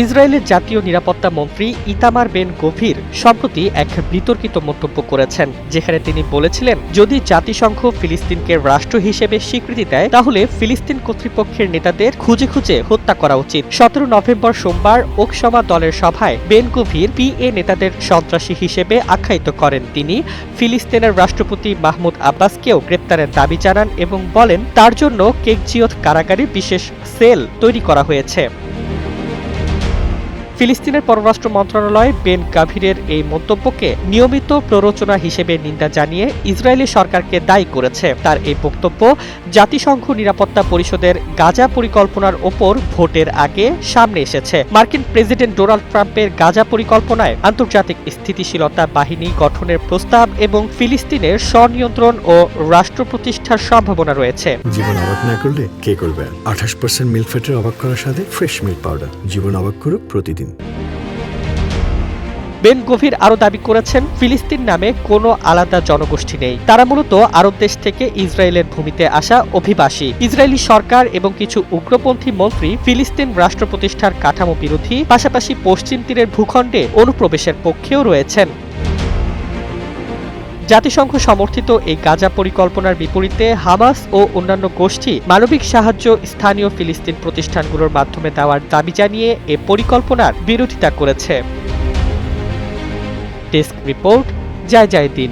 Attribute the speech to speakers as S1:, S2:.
S1: ইসরায়েলের জাতীয় নিরাপত্তা মন্ত্রী ইতামার বেন গভীর সম্প্রতি এক বিতর্কিত মন্তব্য করেছেন, যেখানে তিনি বলেছিলেন, যদি জাতিসংঘ ফিলিস্তিনকে রাষ্ট্র হিসেবে স্বীকৃতি দেয়, তাহলে ফিলিস্তিন কর্তৃপক্ষের নেতাদের খুঁজে খুঁজে হত্যা করা উচিত। সতেরো নভেম্বর সোমবার ওকসমা দলের সভায় বেন গভীর পিএ নেতাদের সন্ত্রাসী হিসেবে আখ্যায়িত করেন। তিনি ফিলিস্তিনের রাষ্ট্রপতি মাহমুদ আব্বাসকেও গ্রেপ্তারের দাবি জানান এবং বলেন, তার জন্য কেকজিয়ত কারাগারে বিশেষ সেল তৈরি করা হয়েছে। ফিলিস্তিনের পররাষ্ট্র মন্ত্রণালয় বেন গাভিরের এই মন্তব্যকে নিয়মিত প্ররোচনা হিসেবে নিন্দা জানিয়ে ইসরায়েলি সরকারকে দায়ী করেছে। তার এই বক্তব্য জাতিসংঘ নিরাপত্তা পরিষদের গাজা পরিকল্পনার ওপর ভোটের আগে সামনে এসেছে। মার্কিন প্রেসিডেন্ট ডোনাল্ড ট্রাম্পের গাজা পরিকল্পনায় আন্তর্জাতিক স্থিতিশীলতা বাহিনী গঠনের প্রস্তাব এবং ফিলিস্তিনের স্বনিয়ন্ত্রণ ও রাষ্ট্র প্রতিষ্ঠার সম্ভাবনা রয়েছে।
S2: জীবন অবাক না করলে কে করবে? আঠাশ পার্সেন্ট মিল্ক ফ্যাটের অবাক করার সাথে ফ্রেশ মিল্ক পাউডার জীবন অবাক করুক প্রতিদিন।
S1: বেন গভীর আরও দাবি করেছেন, ফিলিস্তিন নামে কোনো আলাদা জনগোষ্ঠী নেই। তারা মূলত আরব দেশ থেকে ইসরায়েলের ভূমিতে আসা অভিবাসী। ইসরায়েলি সরকার এবং কিছু উগ্রপন্থী মন্ত্রী ফিলিস্তিন রাষ্ট্র প্রতিষ্ঠার কাঠামো বিরোধী, পাশাপাশি পশ্চিম তীরের ভূখণ্ডে অনুপ্রবেশের পক্ষেও রয়েছেন। জাতিসংঘ সমর্থিত এই গাজা পরিকল্পনার বিপরীতে হামাস ও অন্যান্য গোষ্ঠী মানবিক সাহায্য স্থানীয় ফিলিস্তিন প্রতিষ্ঠানগুলোর মাধ্যমে দেওয়ার দাবি জানিয়ে এ পরিকল্পনার বিরোধিতা করেছে। ডেস্ক রিপোর্ট, জয় জয় দিন।